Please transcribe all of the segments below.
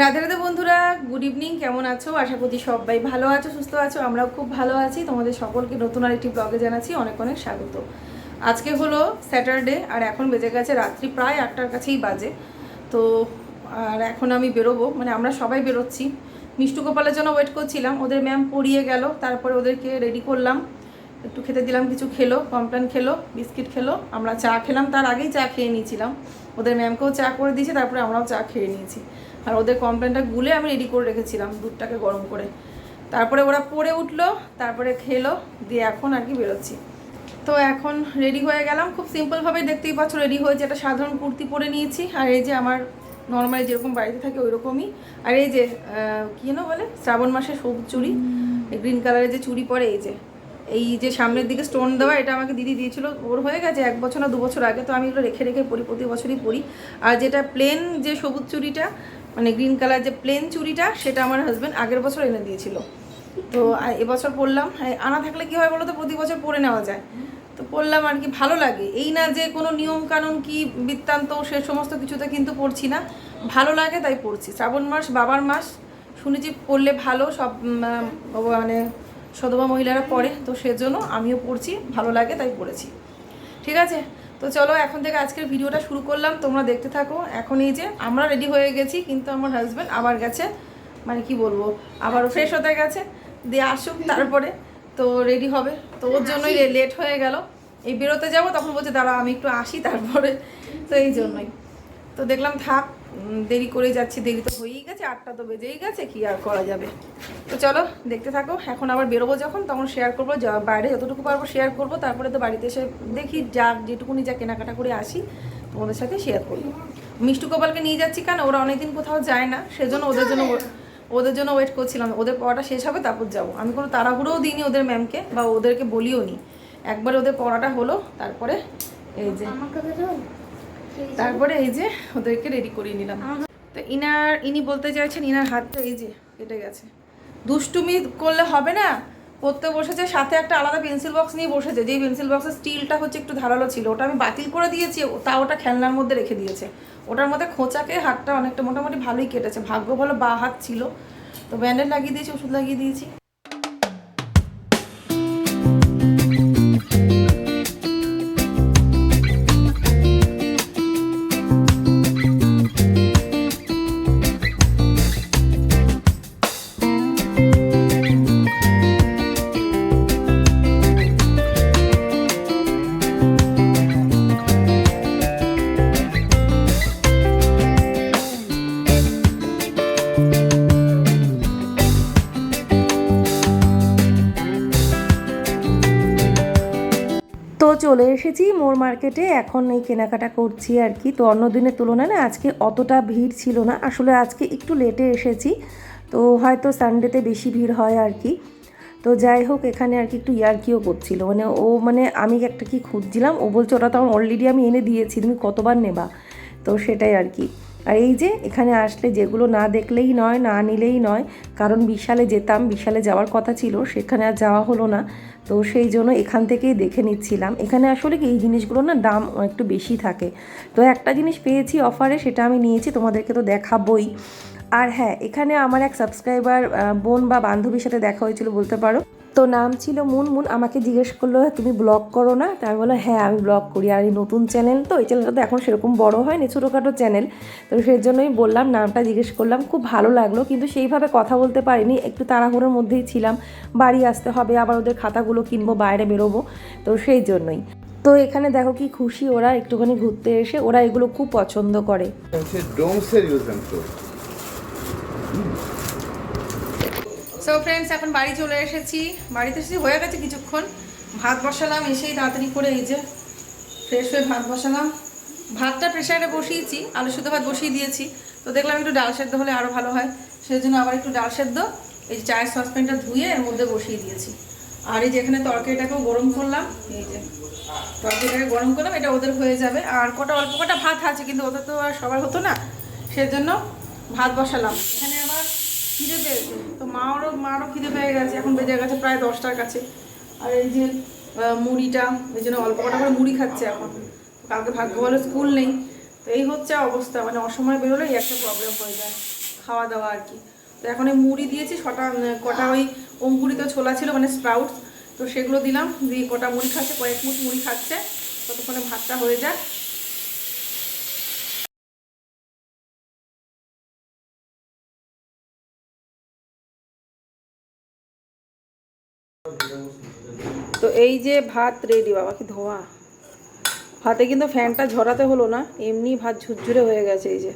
রাধে রাধে বন্ধুরা good evening কেমন আছো? আশা করছি সবাই ভালো আছো, সুস্থ আছো, আমরাও খুব ভালো আছি। তোমাদের সকলকে নতুন আরেকটি ব্লগে জানাচ্ছি, অনেক অনেক স্বাগত। আজকে হলো স্যাটারডে আর এখন বেজে গেছে রাত্রি প্রায় আটটার কাছেই বাজে। তো, আর এখন আমি বেরোবো মানে আমরা সবাই বেরোচ্ছি। মিষ্টু গোপালের জন্য ওয়েট করছিলাম, ওদের ম্যাম পড়িয়ে গেল, তারপরে ওদেরকে রেডি করলাম। একটু খেতে দিলাম, কিছু খেলো কমপ্লেন খেলো বিস্কিট খেলো, আমরা চা খেলাম, তার আগেই চা খেয়ে নিয়েছিলাম। ওদের ম্যামকেও চা করে দিয়েছে, তারপরে আমরাও চা খেয়ে নিয়েছি। আর ওদের কমপ্লেনটা গুলে আমি রেডি করে রেখেছিলাম, দুধটাকে গরম করে। তারপরে ওরা পড়ে উঠল, তারপরে খেলো, দিয়ে এখন আর কি বেরোচ্ছি। তো এখন রেডি হয়ে গেলাম। খুব সিম্পলভাবে দেখতেই পাচ্ছ রেডি হয়েছে। একটা সাধারণ কুর্তি পরে নিয়েছি। আর এই যে আমার নর্মালি যেরকম বাড়িতে থাকে ওই রকমই আর এই যে কী যেন বলে? শ্রাবণ মাসে সবুজ চুড়ি। গ্রিন কালারের যে চুড়ি পরে এই যে। এই যে সামনের দিকে স্টোন দেওয়া, এটা আমাকে দিদি দিয়েছিল। ওর হয়ে গেছে এক বছর না দু বছর আগে। তো আমি এগুলো রেখে রেখে পরি, প্রতি বছরই পরি। আর যেটা প্লেন যে সবুজ চুড়িটা মানে গ্রিন কালার যে প্লেন চুড়িটা সেটা আমার হাজব্যান্ড আগের বছর এনে দিয়েছিল। তো এবছর পরলাম। হ্যাঁ, আনা থাকলে কি হয় বলো তো প্রতি বছর পরে নেওয়া যায়। তো পরলাম আর কি ভালো লাগে। এই না যে কোনো নিয়ম কানুন কি বৃত্তান্ত সে সমস্ত কিছুতে কিন্তু পড়ছি না। ভালো লাগে তাই পড়ছি শ্রাবণ মাস বাবার মাস শুনেছি পড়লে ভালো সব মানে সদবা মহিলারা পড়ে তো সেজন্য আমিও পড়ছি ভালো লাগে তাই পড়েছি ঠিক আছে? তো চলো এখন থেকে আজকের ভিডিওটা শুরু করলাম। তোমরা দেখতে থাকো। এখন এই যে আমরা রেডি হয়ে গেছি কিন্তু আমার হাজব্যান্ড আবার গেছে। মানে কি বলব আবার ফ্রেশ হতে গেছে। দিয়ে আসুক তারপরে। তো রেডি হবে। তো ওর জন্যই লেট হয়ে গেল। এই বেরোতে যাব তখন বলছে দাঁড়া আমি একটু আসি তারপরে। তো এই জন্যই। তো দেখলাম থাক। দেরি করে যাচ্ছি, দেরি তো হয়েই গেছে, আটটা তো বেজেই গেছে, কি আর করা যাবে? তো চলো, দেখতে থাকো, এখন আবার বেরোবো যখন, তখন শেয়ার করব বাইরে যতটুকু পারব শেয়ার করব, তারপরে তো বাড়িতে এসে দেখি যা, যেটুকুনি যা কেনাকাটা করে আসি, তোমাদের সাথে শেয়ার করব মিষ্টু গোপালকে নিয়ে যাচ্ছি কেন? ওরা অনেকদিন কোথাও যায় না, সেজন্য ওদের জন্য ওদের জন্য ওয়েট করছিলাম। ওদের পড়াটা শেষ হবে, তারপর যাব। আমি কোনো তাড়াহুড়োও দিইনি ওদের ম্যামকে বা ওদেরকে বলিও নি একবার ওদের পড়াটা হলো, তারপরে এই যে তারপরে এই যে ওদেরকে রেডি করিয়ে নিলাম। তো ইনার, ইনি বলতে চাইছেন ইনার হাতটা এই যে কেটে গেছে। দুষ্টুমি করলে হবে না পড়তে বসেছে, সাথে একটা আলাদা পেন্সিল বক্স নিয়ে বসেছে, যেই পেন্সিল বক্সের স্টিলটা হচ্ছে একটু ধারালো ছিল, ওটা আমি বাতিল করে দিয়েছি তা ওটা খেলনার মধ্যে রেখে দিয়েছে। ওটার মধ্যে খোঁচাকে হাতটা অনেকটা মোটামুটি ভালোই কেটেছে, ভাগ্য ভালো বা হাত ছিল। তো ব্যান্ডেজ লাগিয়ে দিয়েছি, ওষুধ লাগিয়ে দিয়েছি। এসেছি মোর মার্কেটে এখন এই কেনাকাটা করছি আর কি। তো অন্য দিনের তুলনায় না আজকে অতটা ভিড় ছিল না। আসলে আজকে একটু লেটে এসেছি, তো হয়তো সানডেতে বেশি ভিড় হয় আর কি। তো যাই হোক, এখানে আর কি একটু ইয়ার্কিও করছিল। মানে ও মানে আমি একটা কি খুঁজছিলাম, ও বলছে ওটা তো আমার অলরেডি আমি এনে দিয়েছি, তুমি কতবার নেবা? তো সেটাই আর কি। আর এই যে এখানে আসলে যেগুলো না দেখলেই নয়, না নিলেই নয়, কারণ বিশালে যেতাম, বিশালে যাওয়ার কথা ছিল, সেখানে আর যাওয়া হলো না। তো সেই জন্য এখান থেকেই দেখে নিচ্ছিলাম। এখানে আসলে কি এই জিনিসগুলো না দাম একটু বেশি থাকে। তো একটা জিনিস পেয়েছি অফারে, সেটা আমি নিয়েছি, তোমাদেরকে তো দেখাবই। আর হ্যাঁ এখানে আমার এক সাবস্ক্রাইবার বোন বা বান্ধবীর সাথে দেখা হয়েছিল, বলতে পারো। তো নাম ছিল মুনমুন আমাকে জিজ্ঞেস করল, তুমি ব্লগ করো না? আমি বললাম হ্যাঁ আমি ব্লগ করি। আর এই নতুন চ্যানেল তো, এই চ্যানেলটা তো এখন সেরকম বড় হয়নি, ছোটোখাটো চ্যানেল। তো সেই জন্যই বললাম, নামটা জিজ্ঞেস করলাম, খুব ভালো লাগল, কিন্তু সেইভাবে কথা বলতে পারিনি, একটু তাড়াহুড়োর মধ্যেই ছিলাম, বাড়ি আসতে হবে, আবার ওদের খাতাগুলো কিনবো, বাইরে বেরোবো, তো সেই জন্যই। তো এখানে দেখো কি খুশি ওরা, একটুখানি ঘুরতে এসে, ওরা এগুলো খুব পছন্দ করে হচ্ছে ডোমসের use and throw so friends এখন বাড়ি চলে এসেছি। বাড়িতে এসেছি, হয়ে গেছে কিছুক্ষণ। ভাত বসালাম, এসেই তাড়াতাড়ি করে এই যে ফ্রেশ হয়ে ভাত বসালাম। ভাতটা প্রেশারে বসিয়েছি, আলু সুদ্ধ ভাত বসিয়ে দিয়েছি। তো দেখলাম একটু ডাল সেদ্ধ হলে আরও ভালো হয়। সেই জন্য আবার একটু ডাল সেদ্ধ, এই যে চায়ের সসপ্যানটা ধুয়ে এর মধ্যে বসিয়ে দিয়েছি। আর এই যে এখানে তরকারিটাকেও গরম করলাম, এই যে তরকারিটাকে গরম করলাম, এটা ওদের হয়ে যাবে। আর কটা, অল্প কটা ভাত আছে, কিন্তু ওদের তো আর সবার হতো না। সেজন্য ভাত বসালাম। এখানে আবার খিদে পেয়েছে তো মারও মারও খিদে পেয়ে গেছে। এখন বেজে গেছে প্রায় দশটার কাছে। আর এই যে মুড়িটা, এই জন্য অল্প কটা করে মুড়ি খাচ্ছে এখন। কালকে ভাগ্য ভালো স্কুল নেই। তো এই হচ্ছে অবস্থা। মানে অসময় বেরোলেই একটা প্রবলেম হয়ে যায় খাওয়া দাওয়া আর কি। তো এখন এই মুড়ি দিয়েছি, ছটা কটা ওই অঙ্কুরিত ছোলা ছিল মানে স্প্রাউটস তো সেগুলো দিলাম। দিয়ে কটা মুড়ি খাচ্ছে, কয়েক মুঠ মুড়ি খাচ্ছে। ততক্ষণে ভাতটা হয়ে যাক। তো এই যে ভাত রেডি বাবা কি ধোয়া? ভাতে কিন্তু ফ্যানটা ঝরাতে হলো না এমনি ভাত ঝুরঝুরে হয়ে গেছে এই যে।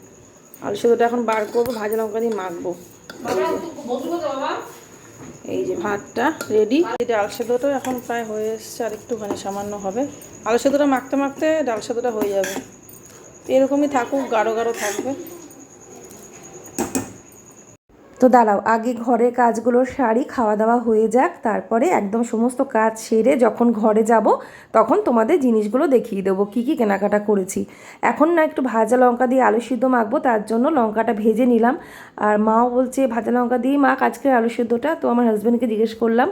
আলু সেদ্ধটা এখন বার করব ভাজা লঙ্কা দিয়ে মাখবো। এই যে ভাতটা রেডি এই ডাল সেদ্ধটা এখন প্রায় হয়ে এসছে আর একটুখানি সামান্য হবে। আলু সেদ্ধটা মাখতে মাখতে ডাল সেদ্ধটা হয়ে যাবে। এরকমই থাকুক গাঢ় গাঢ় থাকবে। তো দাঁড়াও, আগে ঘরের কাজগুলো সারি খাওয়া দাওয়া হয়ে যাক, তারপরে একদম সমস্ত কাজ সেরে যখন ঘরে যাব, তখন তোমাদের জিনিসগুলো দেখিয়ে দেবো, কী কী কেনাকাটা করেছি। এখন না একটু ভাজা লঙ্কা দিয়ে আলু সিদ্ধ মাখবো, তার জন্য লঙ্কাটা ভেজে নিলাম। আর মাও বলছে, ভাজা লঙ্কা দিয়ে মাখ আজকের আলু সিদ্ধটা, তো আমার হাজব্যান্ডকে জিজ্ঞেস করলাম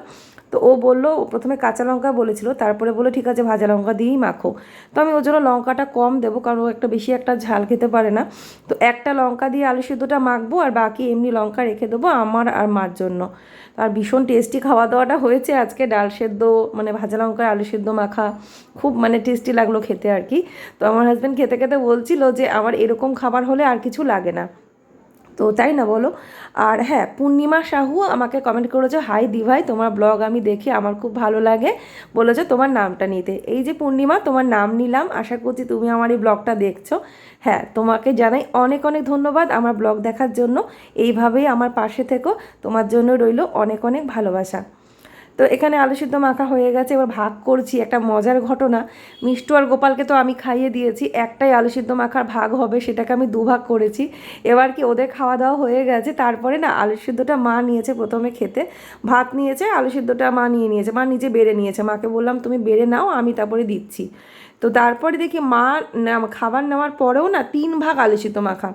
তো ও বলল, প্রথমে কাঁচা লঙ্কা বলেছিল, তারপরে বলে ঠিক আছে, ভাজা লঙ্কা দিয়েই মাখো। তো আমি ওর জন্য লঙ্কাটা কম দেবো, কারণ ও একটা বেশি একটা ঝাল খেতে পারে না। তো একটা লঙ্কা দিয়ে আলু সিদ্ধটা মাখবো, আর বাকি এমনি লঙ্কা রেখে দেবো আমার আর মার জন্য। আর ভীষণ টেস্টি খাওয়া দাওয়াটা হয়েছে আজকে, ডাল সেদ্ধ মানে ভাজা লঙ্কায় আলু সেদ্ধ মাখা, খুব মানে টেস্টি লাগল খেতে আর কি। তো আমার হাজব্যান্ড খেতে খেতে বলছিল যে, আমার এরকম খাবার হলে আর কিছু লাগে না। তো তাই না বলো? আর হ্যাঁ পূর্ণিমা সাহু আমাকে কমেন্ট করেছে হাই দিভাই, তোমার ব্লগ আমি দেখি, আমার খুব ভালো লাগে। বলেছে, তোমার নামটা নিতে। এই যে পূর্ণিমা, তোমার নাম নিলাম, আশা করছি তুমি আমার এই ব্লগটা দেখছ। হ্যাঁ তোমাকে জানাই অনেক অনেক ধন্যবাদ আমার ব্লগ দেখার জন্য। এইভাবেই আমার পাশে থেকো, তোমার জন্য রইল অনেক অনেক ভালোবাসা। তো এখানে আলু সিদ্ধ মাখা হয়ে গেছে, এবার ভাগ করছি, একটা মজার ঘটনা। মিষ্টু আর গোপালকে তো আমি খাইয়ে দিয়েছি, একটাই আলু সিদ্ধ মাখার ভাগ হবে, সেটাকে আমি দুভাগ করেছি। এবার কি ওদের খাওয়া দাওয়া হয়ে গেছে, তারপরে না আলু সিদ্ধটা মা নিয়েছে প্রথমে খেতে। ভাত নিয়েছে, আলু সিদ্ধটা মা নিয়ে নিয়েছে, মা নিজে বেড়ে নিয়েছে। মাকে বললাম, তুমি বেড়ে নাও, আমি তারপরে দিচ্ছি। তো তারপরে দেখি মা খাবার নেওয়ার পরেও না তিন ভাগ আলু সিদ্ধ মাখা।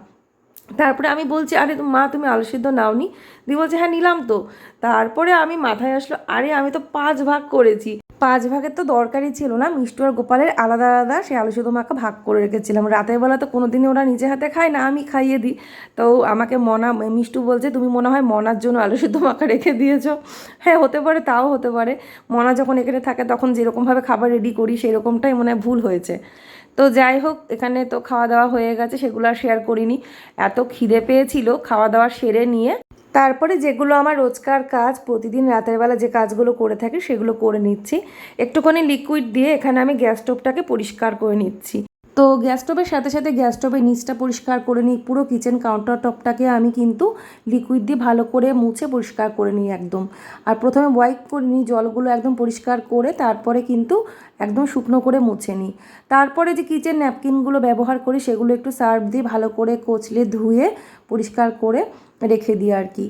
তারপরে আমি বলছি, আরে মা, তুমি আলু সিদ্ধ নাওনি? দি বলছে হ্যাঁ নিলাম তো। তারপরে আমি মাথায় আসলো, আরে, আমি তো পাঁচ ভাগ করেছি। পাঁচ ভাগের তো দরকারই ছিল না, মিষ্টু আর গোপালের আলাদা আলাদা সেই আলু সিদ্ধ মাখা ভাগ করে রেখেছিলাম। রাতের বেলা তো কোনো দিনই ওরা নিজে হাতে খায় না, আমি খাইয়ে দিই। তো আমাকে মনা, মিষ্টু বলছে, তুমি মনে হয় মনার জন্য আলু সিদ্ধ মাখা রেখে দিয়েছ। হ্যাঁ হতে পারে, তাও হতে পারে। মনা যখন এখানে থাকে, তখন যেরকমভাবে খাবার রেডি করি সেরকমটাই মনে হয় ভুল হয়েছে। তো যাই হোক, এখানে তো খাওয়া দাওয়া হয়ে গেছে, সেগুলো আর শেয়ার করিনি। এত খিদে পেয়েছিল খাওয়া দাওয়া সেরে নিয়ে। তারপরে যেগুলো আমার রোজকার কাজ, প্রতিদিন রাতের বেলা যে কাজগুলো করে থাকি, সেগুলো করে নিচ্ছি। একটুখানি লিকুইড দিয়ে এখানে আমি গ্যাস স্টোভটাকে পরিষ্কার করে নিচ্ছি। তো গ্যাস স্টোভের সাথে সাথে গ্যাস স্টোভের নিচটা পরিষ্কার করে নিই, পুরো কিচেন কাউন্টার টপটাকে আমি কিন্তু লিকুইড দিয়ে ভালো করে মুছে পরিষ্কার করে নিই একদম। আর প্রথমে ওয়াইপ করে নিই, জলগুলো একদম পরিষ্কার করে তারপরে কিন্তু একদম শুকনো করে মুছে নিই। তারপরে যে কিচেন ন্যাপকিনগুলো ব্যবহার করি, সেগুলো একটু সার্ফ দিয়ে ভালো করে কচলে ধুয়ে পরিষ্কার করে রেখে দিই আর কি।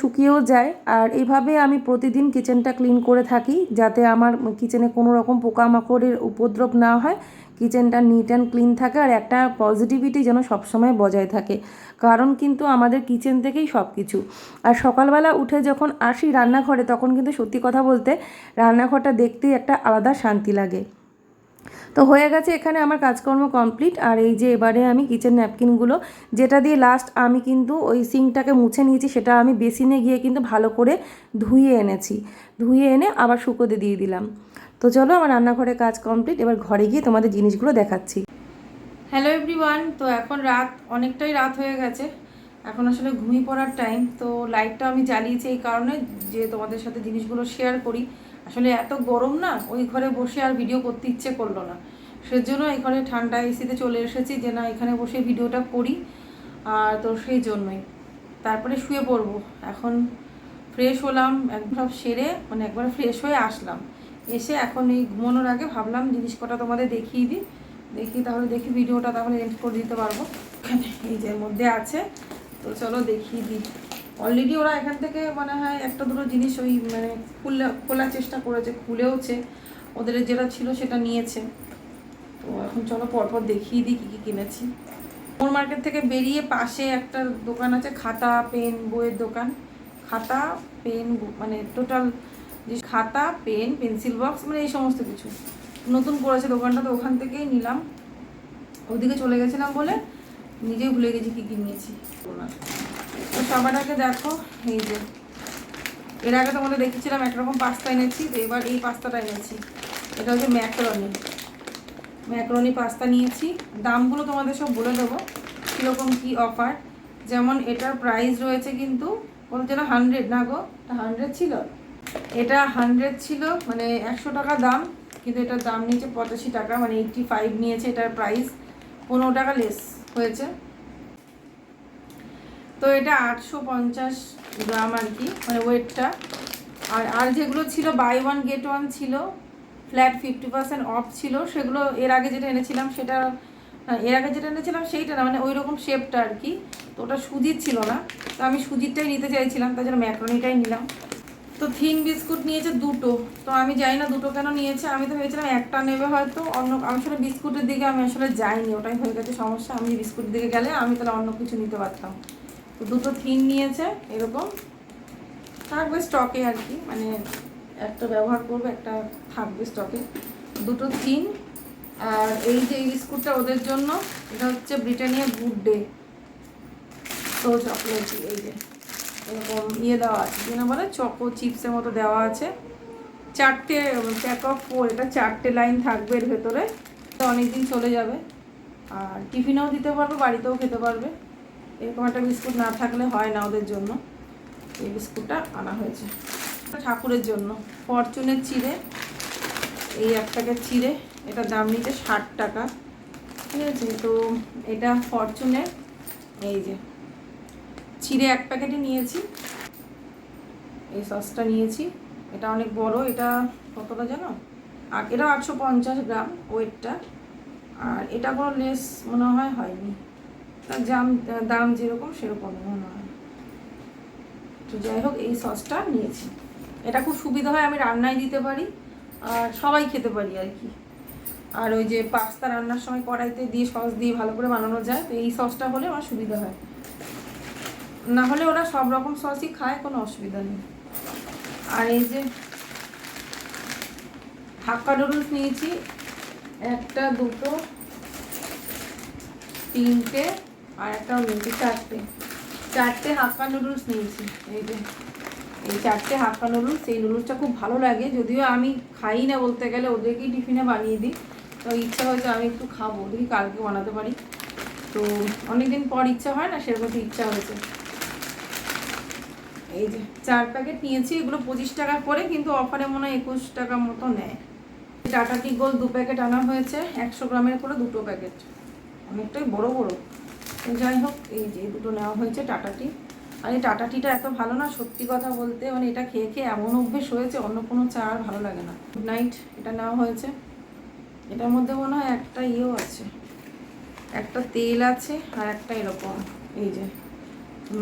শুকিয়েও যায়। আর এইভাবে আমি প্রতিদিন কিচেনটা ক্লিন করে থাকি, যাতে আমার কিচেনে কোনো রকম পোকামাকড়ের উপদ্রব না হয়। কিচেনটা নিট অ্যান্ড ক্লিন থাকে আর একটা পজিটিভিটি যেন সবসময় বজায় থাকে। কারণ কিন্তু আমাদের কিচেন থেকেই সব কিছু আর সকালবেলা উঠে যখন আসি রান্নাঘরে, তখন কিন্তু সত্যি কথা বলতে রান্নাঘরটা দেখতেই একটা আলাদা শান্তি লাগে। তো হয়ে গেছে এখানে আমার কাজকর্ম কমপ্লিট আর এই যে এবারে আমি কিচেন ন্যাপকিনগুলো যেটা দিয়ে লাস্ট আমি কিন্তু ওই সিঙ্কটাকে মুছে নিয়েছি, সেটা আমি বেসিনে গিয়ে কিন্তু ভালো করে ধুয়ে এনেছি। ধুয়ে এনে আবার শুকোতে দিয়ে দিলাম। তো চলো আমার রান্নাঘরে কাজ কমপ্লিট এবার ঘরে গিয়ে তোমাদের জিনিসগুলো দেখাচ্ছি। হ্যালো এভরিওয়ান তো এখন রাত, অনেকটাই রাত হয়ে গেছে। এখন আসলে ঘুমিয়ে পড়ার টাইম তো লাইটটা আমি জ্বালিয়েছি এই কারণে যে তোমাদের সাথে জিনিসগুলো শেয়ার করি। আসলে এত গরম না, ওই ঘরে বসে আর ভিডিও করতে ইচ্ছে করল না। সেজন্য এখানে ঠান্ডা এসিতে চলে এসেছি যে না, এখানে বসে ভিডিওটা করি, আর তো সেই জন্যই। তারপরে শুয়ে পড়ব। এখন ফ্রেশ হলাম, একবার সেরে মানে একবার ফ্রেশ হয়ে আসলাম। এসে এখন এই ঘুমানোর আগে ভাবলাম জিনিস কটা তোমাদের দেখিয়ে দিই। দেখি তাহলে দেখি ভিডিওটা তাহলে এন্ড করে দিতে পারব। এখানে এই যে মধ্যে আছে। তো চলো দেখিয়ে দিই। অলরেডি ওরা এখান থেকে মনে হয় একটা দুটো জিনিস ওই মানে খুলে খোলার চেষ্টা করেছে, খুলেওছে। ওদের যেটা ছিল সেটা নিয়েছে। তো এখন চলো পরপর দেখিয়ে দিই কী কী কিনেছি। মোর মার্কেট থেকে বেরিয়ে পাশে একটা দোকান আছে, খাতা, পেন, বইয়ের দোকান। খাতা, পেন মানে টোটাল যে খাতা, পেন, পেন্সিল বক্স মানে এই সমস্ত কিছু। নতুন করেছে দোকানটা, তো ওখান থেকেই নিলাম। ওদিকে চলে গেছিলাম বলে নিজেই ভুলে গেছি কী কী নিয়েছি তো সবার আগে দেখো, এই যে। এর আগে তোমাদের দেখেছিলাম একরকম পাস্তা এনেছি, তো এবার এই পাস্তাটা এনেছি। এটা হচ্ছে ম্যাকরনি। ম্যাকরনি পাস্তা নিয়েছি। দামগুলো তোমাদের সব বলে দেবো, কীরকম কী অফার। যেমন এটার প্রাইস রয়েছে কিন্তু, বলছে না হান্ড্রেড না গো হান্ড্রেড ছিল? এটা হান্ড্রেড ছিল মানে একশো টাকা দাম কিন্তু এটার দাম নিয়েছে পঁচাশি টাকা মানে এইটটি ফাইভ নিয়েছে এটার প্রাইস পনেরো টাকা লেস হয়েছে। তো এটা আটশো পঞ্চাশ গ্রাম আর কি মানে ওয়েটটা আর আর যেগুলো ছিল বাই ওয়ান গেট ওয়ান ছিল ফ্ল্যাট ফিফটি পার্সেন্ট অফ ছিল সেগুলো এর আগে যেটা এনেছিলাম সেটা না, এর আগে যেটা এনেছিলাম সেইটা না মানে ওই রকম শেপটা আর কি। তো ওটা সুজির ছিল না তো আমি সুজিরটাই নিতে চাইছিলাম তার জন্য ম্যাক্রনিটাই নিলাম। তো থিন বিস্কুট নিয়েছে দুটো। তো আমি জানি না দুটো কেন নিয়েছে। আমি তো ভেবেছিলাম একটা নেবে হয়তো, অন্য আমি আসলে বিস্কুটের দিকে আমি আসলে যাইনি। ওটাই হয়ে গেছে সমস্যা। আমি বিস্কুটের দিকে গেলে আমি তাহলে অন্য কিছু নিতে পারতাম। তো দুটো থিন নিয়েছে এরকম। থাকবে স্টকে আর কি। মানে একটা ব্যবহার করবে, একটা থাকবে স্টকে দুটো থিন। আর এই যে এই বিস্কুটটা ওদের জন্য, এটা হচ্ছে ব্রিটানিয়া গুড ডে। তো চকলেট এই যে। এরকম ইয়ে দেওয়া আছে। কি না বলে? চকো চিপসের মতো দেওয়া আছে। চারটে প্যাক অফ ফোর এটা চারটে লাইন থাকবে এর ভেতরে। অনেকদিন চলে যাবে। আর টিফিনেও দিতে পারবে, বাড়িতেও খেতে পারবে। এরকম একটা বিস্কুট না থাকলে হয় না ওদের জন্য। এই বিস্কুটটা আনা হয়েছে। ঠাকুরের জন্য। ফরচুনের চিড়ে। এই এক প্যাকেট চিড়ে। এটার দাম নিচ্ছে ষাট টাকা। ঠিক আছে? তো এটা ফরচুনের। এই যে চিড়ে এক প্যাকেটই নিয়েছি। এই সসটা নিয়েছি। এটা অনেক বড়, এটা কতটা জানো? আর এটা আটশো পঞ্চাশ গ্রাম ওয়েটটা। আর এটা কোনো লেস মনে হয় হয়নি। তার জাম, দাম যেরকম সেরকম মনে হয়। তো যাই হোক, এই সসটা নিয়েছি। এটা খুব সুবিধা হয়, আমি রান্নায় দিতে পারি, আর সবাই খেতে পারি আর কি। আর ওই যে পাস্তা রান্নার সময় কড়াইতে দিয়ে সস দিয়ে ভালো করে বানানো যায়, তো এই সসটা হলে আমার সুবিধা হয়। না হলে ওরা সব রকম সসই খায়, কোনো অসুবিধা নেই। আর এই যে হাক্কা নুডলস নিয়েছি, একটা, দুটো, তিনটে, আর একটা নিয়েছি চারটে। চারটে হাক্কা নুডলস নিয়েছি, এই যে। এই চারটে হাক্কা নুডলস, এই নুডলসটা খুব ভালো লাগে, যদিও আমি খাই না বলতে গেলে, ওদেরকেই টিফিনে বানিয়ে দিই। তো ইচ্ছা হয়েছে আমি একটু খাব দেখি কালকে বানাতে পারি। তো অনেকদিন পর ইচ্ছা হয় না, সেরকম ইচ্ছা হয়েছে। এই যে চার প্যাকেট নিয়েছি, এগুলো পঁচিশ টাকা করে, কিন্তু অফারে মনে হয় একুশ টাকা মতো নেয়। টাটা টি গোল দু প্যাকেট আনা হয়েছে, একশো গ্রামের করে দুটো প্যাকেট। অনেকটাই বড় বড়। যাই হোক, এই যে দুটো নেওয়া হয়েছে টাটা টি। আর এই টাটা টিটা এত ভালো না, সত্যি কথা বলতে মানে এটা খেয়ে খেয়ে এমন অভ্যেস হয়েছে, অন্য কোনো চা আর ভালো লাগে না। গুড নাইট এটা নেওয়া হয়েছে। এটার মধ্যে মনে হয় একটা ইয়েও আছে, একটা তেল আছে, আর একটা এরকম, এই যে।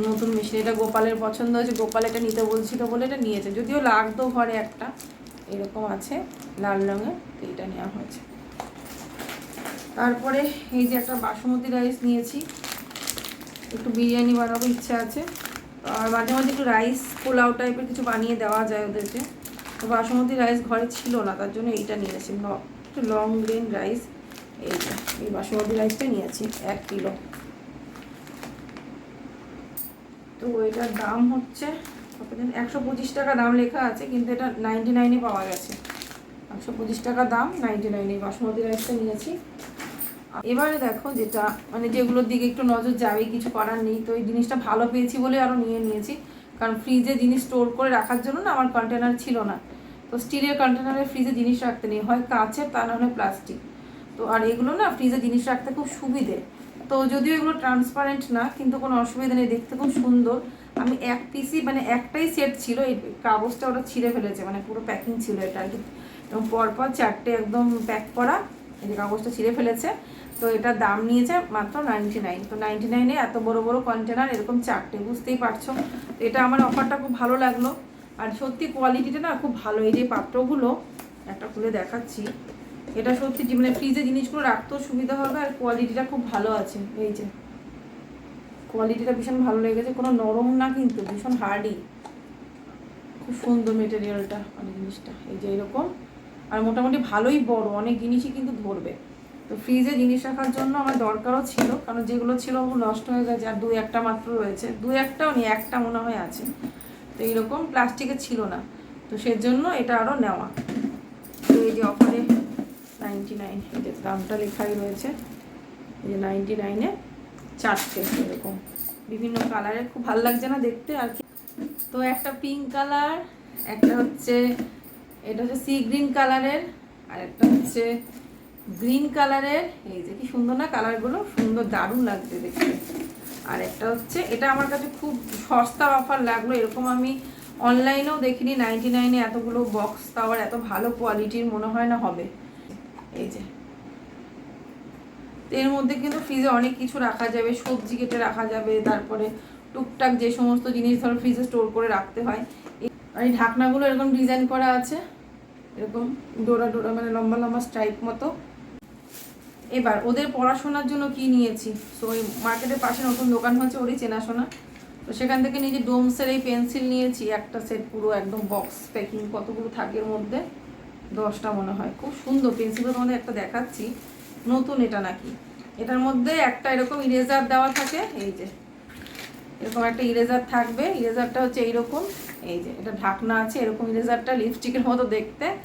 নতুন মেশিন এটা গোপালের পছন্দ হয়েছে, গোপাল এটা নিতে বলছিল বলে এটা নিয়েছে। যদিও লাগতো ঘরে একটা, এরকম আছে, লাল রঙের, তো এটা নেওয়া হয়েছে। তারপরে এই যে একটা বাসমতি রাইস নিয়েছি, একটু বিরিয়ানি বানাবো ইচ্ছা আছে। আর মাঝে মাঝে একটু রাইস পোলাও টাইপের কিছু বানিয়ে দেওয়া যায় ওদেরকে। তো বাসমতি রাইস ঘরে ছিল না, তার জন্য এইটা নিয়েছি। একটু লং গ্রিন রাইস এই যে, এই বাসমতি রাইসটা নিয়েছি, এক কিলো তো এটার দাম হচ্ছে একশো পঁচিশ টাকা দাম লেখা আছে, কিন্তু এটা নাইনটি নাইনে পাওয়া গেছে। একশো পঁচিশ টাকা দাম নাইনটি নাইনে বাসমতি রাইসটা নিয়েছি। এবারে দেখো যেটা মানে যেগুলোর দিকে একটু নজর যাবে, কিছু করার নেই, তো এই জিনিসটা ভালো পেয়েছি বলে আরও নিয়ে নিয়েছি। কারণ ফ্রিজে জিনিস স্টোর করে রাখার জন্য না আমার কন্টেনার ছিল না। তো স্টিলের কন্টেনারে ফ্রিজে জিনিস রাখতে নেই, হয় কাঁচের, তা না হলে প্লাস্টিক তো আর এগুলো না ফ্রিজে জিনিস রাখতে খুব সুবিধে। তো যদিও এগুলো ট্রান্সপারেন্ট না, কিন্তু কোনো অসুবিধা নেই। দেখতে খুব সুন্দর। আমি এক পিসি মানে একটাই সেট ছিল, এই কাগজটা ওটা ছিঁড়ে ফেলেছে মানে পুরো প্যাকিং ছিল এটা আর কি। এবং পরপর চারটে একদম প্যাক করা, এই যে কাগজটা ছিঁড়ে ফেলেছে। তো এটার দাম নিয়েছে মাত্র নাইনটি নাইন তো নাইনটি নাইনে এত বড় বড় কন্টেনার এরকম চারটে, বুঝতেই পারছ? এটা আমার অফারটা খুব ভালো লাগল। আর সত্যি কোয়ালিটিটা না খুব ভালো, এই যে পাত্রগুলো, একটা খুলে দেখাচ্ছি। এটা সত্যি মানে ফ্রিজে জিনিসগুলো রাখতেও সুবিধা হবে আর কোয়ালিটিটা খুব ভালো আছে, এই যে। কোয়ালিটিটা ভীষণ ভালো লেগেছে, কোনো নরম না কিন্তু, ভীষণ হার্ডই খুব সুন্দর মেটেরিয়ালটা মানে জিনিসটা, এই যে এরকম। আর মোটামুটি ভালোই বড়, অনেক জিনিসই কিন্তু ধরবে। তো ফ্রিজে জিনিস রাখার জন্য আমার দরকারও ছিল, কারণ যেগুলো ছিল নষ্ট হয়ে গেছে, আর দুই একটা মাত্র রয়েছে। দুই একটাও নেই একটা মনে হয় আছে। তো এইরকম প্লাস্টিকের ছিল না। তো সেজন্য এটা আরও নেওয়া। তো এই যে অফারে নাইনটি নাইন যে দামটা লেখাই রয়েছে, এই যে নাইনটি নাইনে চারটে, এরকম। বিভিন্ন কালারের খুব ভালো লাগছে না দেখতে আর কি। তো একটা পিঙ্ক কালার একটা হচ্ছে, এটা হচ্ছে সি গ্রিন কালারের আর একটা হচ্ছে গ্রিন কালারের এই যে কি সুন্দর না কালারগুলো সুন্দর, দারুণ লাগছে দেখতে। আর একটা হচ্ছে, এটা আমার কাছে খুব সস্তা অফার লাগল, এরকম আমি অনলাইনেও দেখিনি নাইনটি নাইনে এতগুলো বক্স তাও আর এত ভালো কোয়ালিটির মনে হয় না হবে। এই যে। এর মধ্যে কিন্তু ফ্রিজে অনেক কিছু রাখা যাবে, সবজি কেটে রাখা যাবে, তারপরে টুকটাক যে সমস্ত জিনিস ধরো ফ্রিজে স্টোর করে রাখতে হয়। আর এই ঢাকনাগুলো এরকম ডিজাইন করা আছে, এরকম ডোরা ডোরা মানে লম্বা লম্বা স্ট্রাইপ মতো। এবার ওদের পড়াশোনার জন্য কি নিয়েছি? তো ওই মার্কেটের পাশে নতুন দোকান হয়েছে, ওরই চেনাশোনা। তো সেখান থেকে নিজে ডোমসের এই পেন্সিল নিয়েছি, একটা সেট পুরো একদম বক্স প্যাকিং কতগুলো থাকে এর মধ্যে। দশটা মনে হয়। খুব সুন্দর পেন্সিলগুলো তোমাদের একটা দেখাচ্ছি। নতুন এটা নাকি? এটার মধ্যে একটা এরকম ইরেজার দেওয়া থাকে, এই যে। এরকম একটা ইরেজার থাকবে। ইরেজারটা হচ্ছে এইরকম। এই যে, এটা ঢাকনা আছে, এরকম ইরেজারটা লিপস্টিকের মতো দেখতে।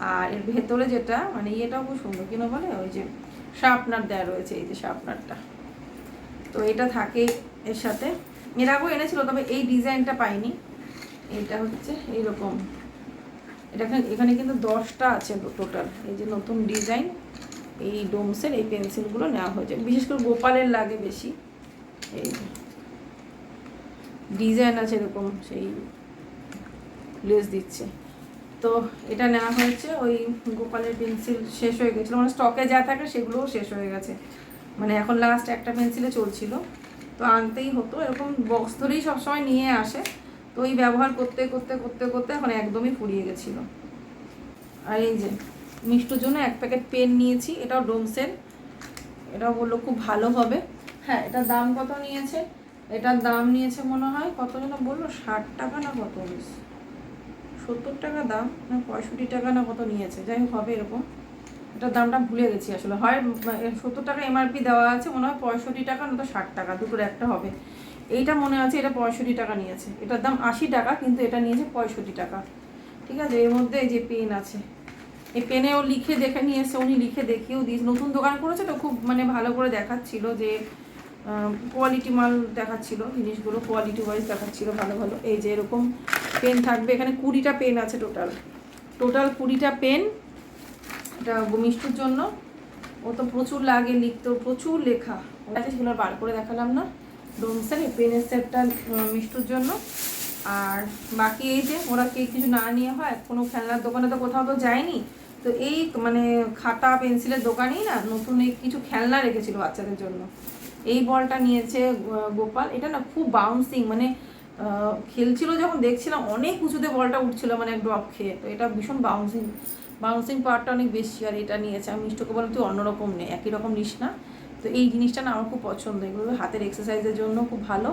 আর এর ভেতরে যেটা মানে ইয়েটাও খুব সুন্দর কিনো বলে? ওই যে শার্পনার দেওয়া রয়েছে, এই যে শার্পনারটা তো এটা থাকে এর সাথে। এর আগেও এনেছিল, তবে এই ডিজাইনটা পাইনি। এটা হচ্ছে এইরকম। এটা এখানে এখানে কিন্তু দশটা আছে টোটাল এই যে নতুন ডিজাইন এই ডোমসের এই পেন্সিলগুলো নেওয়া হয়েছে। বিশেষ করে গোপালের লাগে বেশি। এই ডিজাইন আছে এরকম, সেই লেস দিচ্ছে। তো এটা নেওয়া হয়েছে, ওই গোপালের পেন্সিল শেষ হয়ে গেছিল। মানে স্টকে যা থাকে সেগুলোও শেষ হয়ে গেছে। মানে এখন লাস্ট একটা পেন্সিলে চলছিল। তো আনতেই হতো। এরকম বক্স ধরেই সবসময় নিয়ে আসে। তো ওই ব্যবহার করতে করতে করতে করতে এখন একদমই ফুরিয়ে গেছিল। আর এই যে, মিষ্টুর জন্য এক প্যাকেট পেন নিয়েছি, এটাও ডোমসের। এটাও বলল খুব ভালো হবে। হ্যাঁ এটার দাম কত নিয়েছে? এটার দাম নিয়েছে মনে হয়, কত যেন বলল, ষাট টাকা না কত সত্তর টাকা দাম, না পঁয়ষট্টি টাকা না কত নিয়েছে। যাই হোক, হবে এরকম। এটার দামটা ভুলে গেছি আসলে। হয় সত্তর টাকা এমআরপি দেওয়া আছে, মনে হয় পঁয়ষট্টি টাকা না তো ষাট টাকা, দুটোর একটা হবে। এইটা মনে আছে, এটা পঁয়ষট্টি টাকা নিয়েছে। এটার দাম আশি টাকা, কিন্তু এটা নিয়েছে পঁয়ষট্টি টাকা। ঠিক আছে? এর মধ্যে যে পেন আছে। এই পেনেও লিখে দেখে নিয়ে উনি লিখে দেখিয়েও দিয়েছে। নতুন দোকান করেছে তো খুব মানে ভালো করে দেখাচ্ছিল যে কোয়ালিটি মাল দেখাচ্ছিল, জিনিসগুলো কোয়ালিটি ওয়াইজ দেখাচ্ছিল ভালো ভালো। এই যে এরকম পেন থাকবে। এখানে কুড়িটা পেন আছে টোটাল টোটাল কুড়িটা পেন, এটা মিষ্টুর জন্য। ও তো প্রচুর লাগে লিখতো প্রচুর লেখা। সেগুলো বার করে দেখালাম না। ডোমসের এই পেনের সেটটা মিষ্টুর জন্য। আর বাকি এই যে ওরা কে কিছু না নিয়ে হয়, কোনো খেলনার দোকানে তো কোথাও তো যায়নি। তো এই মানে খাতা, পেন্সিলের দোকানেই না নতুন এই কিছু খেলনা রেখেছিল বাচ্চাদের জন্য। এই বলটা নিয়েছে গোপাল। এটা না খুব বাউন্সিং মানে খেলছিল যখন দেখছিলাম, অনেক উঁচুতে বলটা উঠছিল মানে ড্রপ খেয়ে। তো এটা ভীষণ বাউন্সিং বাউন্সিং পাওয়ারটা অনেক বেশি। আর এটা নিয়েছে, আমি মিষ্টকে বললাম, তুই অন্যরকম নেই একই রকম নিস না। তো এই জিনিসটা না আমার খুব পছন্দ। এগুলো হাতের এক্সারসাইজের জন্য খুব ভালো।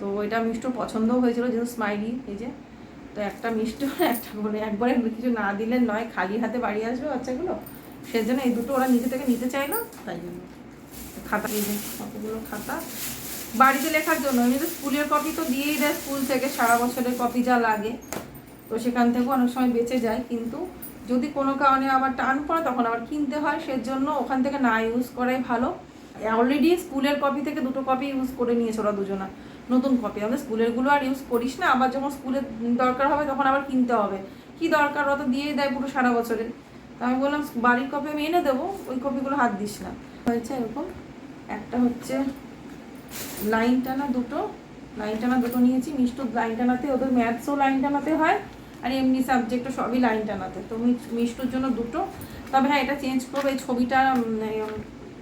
তো এটা মিষ্টর পছন্দও হয়েছিল, যেহেতু স্মাইলি এই যে। তো একটা মিষ্ট, একটা মানে একবারে কিছু না দিলে নয়, খালি হাতে বাড়ি আসবে বাচ্চাগুলো। সেজন্য এই দুটো ওরা নিজে থেকে নিতে চাইলো, তাই জন্য। খাতা এই যে কতগুলো খাতা। বাড়িতে লেখার জন্য এমনি তো স্কুলের কপি তো দিয়েই দেয় স্কুল থেকে, সারা বছরের কপি যা লাগে। তো সেখান থেকেও অনেক সময় বেঁচে যায়, কিন্তু যদি কোনো কারণে আবার টান পড়ে, তখন আবার কিনতে হয়। সেজন্য ওখান থেকে না ইউজ করাই ভালো। অলরেডি স্কুলের কপি থেকে দুটো কপি ইউজ করে নিয়েছে ওরা দুজনা। নতুন কপি আমাদের স্কুলেরগুলো আর ইউজ করিস না, আবার যখন স্কুলের দরকার হবে তখন আবার কিনতে হবে। কি দরকার? ওরা তো দিয়েই দেয় পুরো সারা বছরে। তো আমি বললাম, বাড়ির কপি আমি এনে দেবো, ওই কপিগুলো হাত দিস না। হয়েছে এরকম। একটা হচ্ছে লাইন টানা দুটো। লাইন টানা দুটো নিয়েছি। মিষ্টু লাইন টানাতে, ওদের ম্যাথসও লাইন টানাতে হয়। আর এমনি সাবজেক্টও সবই লাইন টানাতে। তো মিষ্টুর জন্য দুটো। তবে হ্যাঁ এটা চেঞ্জ করব। এই ছবিটা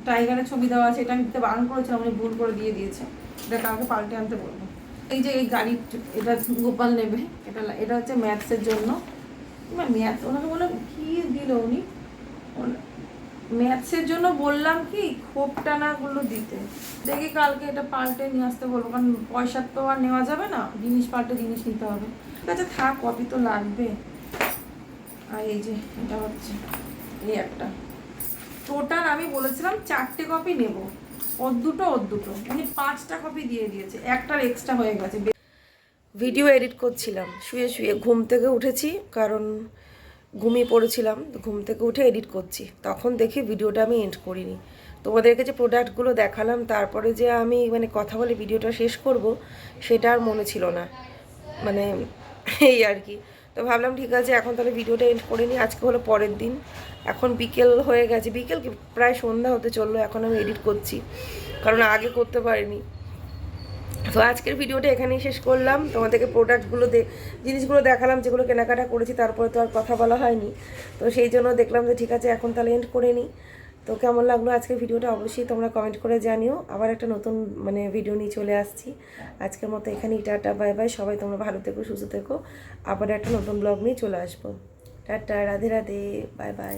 টাইগারের ছবি দেওয়া আছে, এটা আমি দিতে বারণ করেছিলাম, উনি ভুল করে দিয়ে দিয়েছে। এটা কাউকে পাল্টে আনতে বলব। এই যে এই গাড়ি এটা গোপাল নেবে, এটা এটা হচ্ছে ম্যাথসের জন্য। ম্যাথ, ওনাকে বললাম, কী দিল উনি? ম্যাথসের জন্য বললাম কি খোপ টানাগুলো দিতে। দেখি কালকে এটা পাল্টে নিয়ে আসতে বলব, কারণ পয়সা তো আর নেওয়া যাবে না, জিনিস পাল্টে জিনিস নিতে হবে। ঠিক আছে, থাক, কপি তো লাগবে। আর এই যে, এটা হচ্ছে, এই একটা। টোটাল আমি বলেছিলাম চারটে কপি নেব। ওর দুটো ওর দুটো। উনি পাঁচটা কপি দিয়ে দিয়েছে। একটার এক্সট্রা হয়ে গেছে। ভিডিও এডিট করছিলাম। শুয়ে শুয়ে ঘুম থেকে উঠেছি, কারণ ঘুমিয়ে পড়েছিলাম, ঘুম থেকে উঠে এডিট করছি। তখন দেখি ভিডিওটা আমি এন্ড করিনি। তোমাদেরকে যে প্রোডাক্টগুলো দেখালাম, তারপরে যে আমি মানে কথা বলে ভিডিওটা শেষ করব, সেটা আর মনে ছিল না। মানে এই আর কি। তো ভাবলাম ঠিক আছে, এখন তাহলে ভিডিওটা এন্ড করে নিই। আজকে হলো পরের দিন। এখন বিকেল হয়ে গেছে। বিকেল কি? প্রায় সন্ধ্যা হতে চলল, এখন আমি এডিট করছি। কারণ আগে করতে পারিনি। তো আজকের ভিডিওটা এখানেই শেষ করলাম। তোমাদেরকে প্রোডাক্টগুলো দে, জিনিসগুলো দেখালাম, যেগুলো কেনাকাটা করেছি, তারপরে তো আর কথা বলা হয়নি। তো সেই জন্য দেখলাম যে ঠিক আছে, এখন তাহলে এন্ড করে নিই। তো কেমন লাগল আজকের ভিডিওটা? অবশ্যই তোমরা কমেন্ট করে জানিও। আবার একটা নতুন মানে ভিডিও নিয়ে চলে আসছি। আজকের মতো এখানেই টাটা বাই বাই সবাই তোমরা ভালো থেকো, সুস্থ থেকো। আবার একটা নতুন ব্লগ নিয়ে চলে আসব। টাটা, রাধে রাধে। Bye bye